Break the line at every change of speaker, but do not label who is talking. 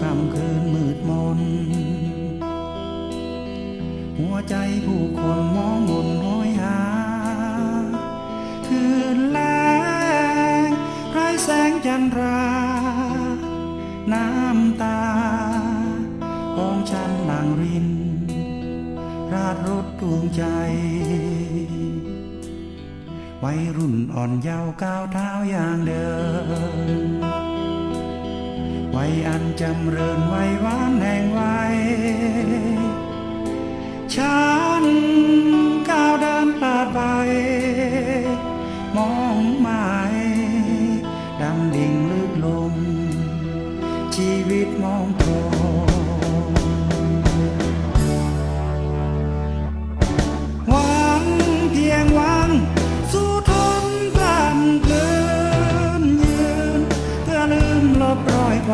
คำคืนมืดมน หัวใจผู้คนมองบนห้อยหา คืนแลงไร้แสงจันทรา น้ำตา ของฉันหลังริน ราดรถดวงใจวัยรุ่นอ่อนเยาว์ก้าวเท้าอย่างเดิม วัยอันจำเริญไว้วานแห่งว้ฉันก้าวเดินผ่าไป มองหมายดำดิ่งลึกลง ชีวิตมองโตรม